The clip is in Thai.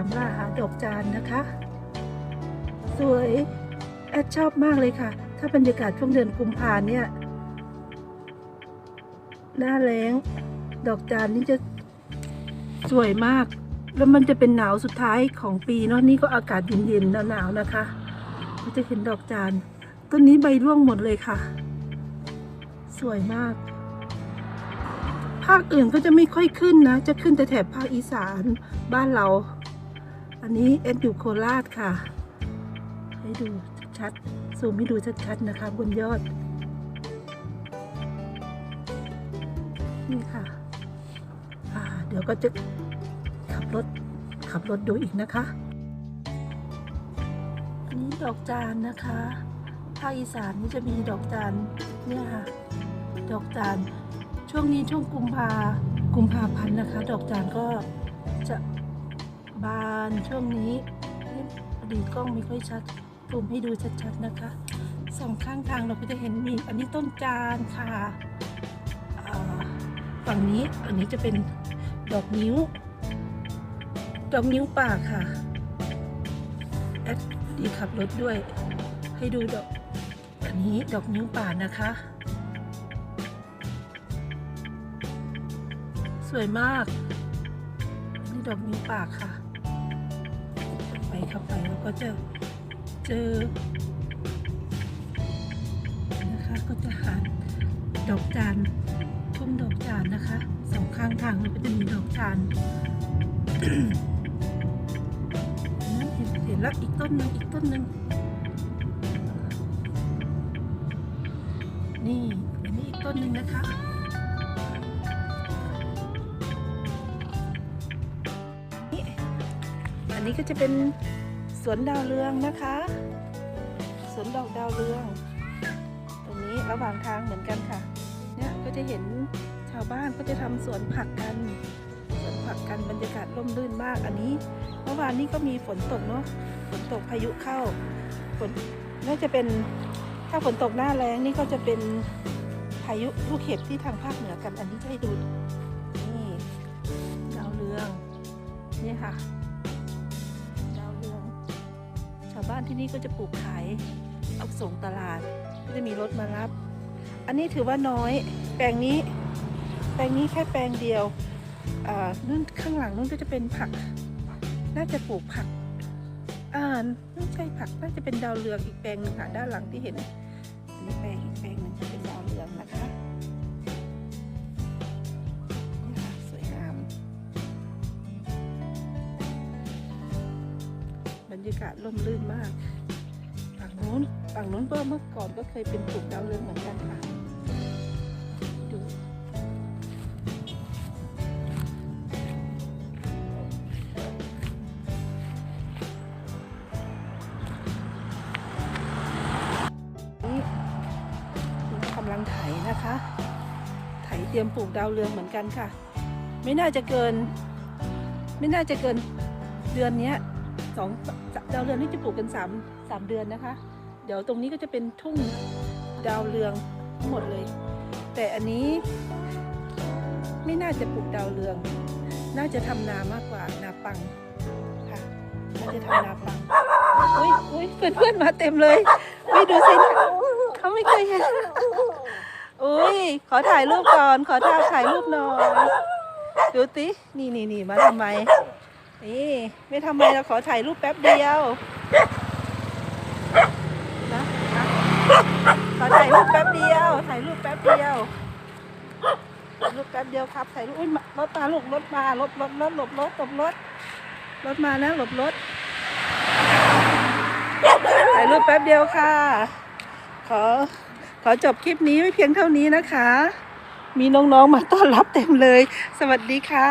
ามล่าหาดอกจานนะคะ สวย แอดชอบมากเลยค่ะ ถ้าบรรยากาศช่วงเดือนกุมภาเนี่ย หน้าแล้งดอกจานนี่จะสวยมาก แล้วมันจะเป็นหนาวสุดท้ายของปีเนาะนี่ก็อากาศเย็นๆหนาวๆนะคะเราจะเห็นดอกจานต้นนี้ใบร่วงหมดเลยค่ะ สวยมาก ภาคอื่นก็จะไม่ค่อยขึ้นนะ จะขึ้นแต่แถบภาคอีสานบ้านเรา อันนี้เอ็ดอยู่โคราชค่ะ ให้ดูชัดๆซูมให้ดูชัดๆนะคะบนยอด นี่ค่ะเดี๋ยวก็จะขับรถขับรถดูอีกนะคะ อันนี้ดอกจานนะคะภาคอีสานนี่จะมีดอกจานเนี่ยค่ะ ดอกจานช่วงนี้ช่วงกุมภากุมภาพันธ์นะคะ ดอกจานก็จะ บานช่วงนี้อดีกล้องไม่ค่อยชัดซูมให้ดูชัดๆนะคะสองข้างทางเราก็จะเห็นมีอันนี้ต้นจานค่ะฝั่งนี้อันนี้จะเป็นดอกนิ้ว ดอกนิ้วป่าค่ะแอดดีขับรถด้วย ให้ดูดอกอันนี้ดอกนิ้วป่านะคะ สวยมากนี่ดอกนิ้วป่าค่ะ เข้าไปแล้วก็จะเจอนะคะก็จะหาดอกจานทุ่งดอกจานนะคะสองข้างทางเราก็จะมีดอกจานนั่นเห็นเห็นแล้วอีกต้นหนึ่งอีกต้นหนึ่งนี่อันนี้อีกต้นหนึ่งนะคะ อันนี้ก็จะเป็นสวนดาวเรืองนะคะ สวนดอกดาวเรือง ตรงนี้ระหว่างทางเหมือนกันค่ะ เนี่ยก็จะเห็นชาวบ้านก็จะทำสวนผักกัน สวนผักกันบรรยากาศร่มรื่นมาก อันนี้เมื่อวานนี้ก็มีฝนตกเนาะ ฝนตกพายุเข้า ฝนน่าจะเป็นถ้าฝนตกหน้าแรงนี่ก็จะเป็นพายุลูกเห็บที่ทางภาคเหนือกัน อันนี้จะให้ดู นี่ดาวเรือง นี่ค่ะ บ้านที่นี่ก็จะปลูกขายเอาส่งตลาดก็จะมีรถมารับ อันนี้ถือว่าน้อย แปลงนี้ แปลงนี้แค่แปลงเดียวอ่านู่นข้างหลังนู่นก็จะเป็นผัก น่าจะปลูกผักอ่าไม่ใช่ผักน่าจะเป็นดาวเรืองอีกแปลงหนึ่งค่ะด้านหลังที่เห็นอันนี้แปลงอีกแปลงหนึ่งจะเป็นดาวเรืองนะคะ รยากาศร่มรื่นมากฝั่งโน้นฝั่งโน้นเมื่อก่อนก็เคยเป็นปลูกดาวเรืองเหมือนกันค่ะดูนี่กำลังไถนะคะ ไถเตรียมปลูกดาวเรืองเหมือนกันค่ะ ไม่น่าจะเกิน ไม่น่าจะเกินเดือนนี้ สองดาวเรืองนี่จะปลูกกันสามสามเดือนนะคะ เดี๋ยวตรงนี้ก็จะเป็นทุ่งดาวเรืองทั้งหมดเลย แต่อันนี้ไม่น่าจะปลูกดาวเรือง น่าจะทำนามากกว่านาปังค่ะ น่าจะทำนาปังอุ้ยอุ้ยเพื่อนเพื่อนมาเต็มเลยไม่ดูสิเขาไม่เคยเห็นอุ้ยขอถ่ายรูปก่อน ขอถ่ายถ่ายรูปหน่อยดูตินี่นี่นี่มาทำไม นี่ไม่ทำไมเราขอถ่ายรูปแป๊บเดียวนะนะขอถ่ายรูปแป๊บเดียว ถ่ายรูปแป๊บเดียวถ่ายรูปแป๊บเดียวครับถ่ายรูปอุ้ยมารถมาลูกรถมารถรถรถหลบรถหลบรถรถมานะหลบรถถ่ายรูปแป๊บเดียวค่ะ ขอขอจบคลิปนี้ไว้เพียงเท่านี้นะคะ มีน้องๆมาต้อนรับเต็มเลย สวัสดีค่ะ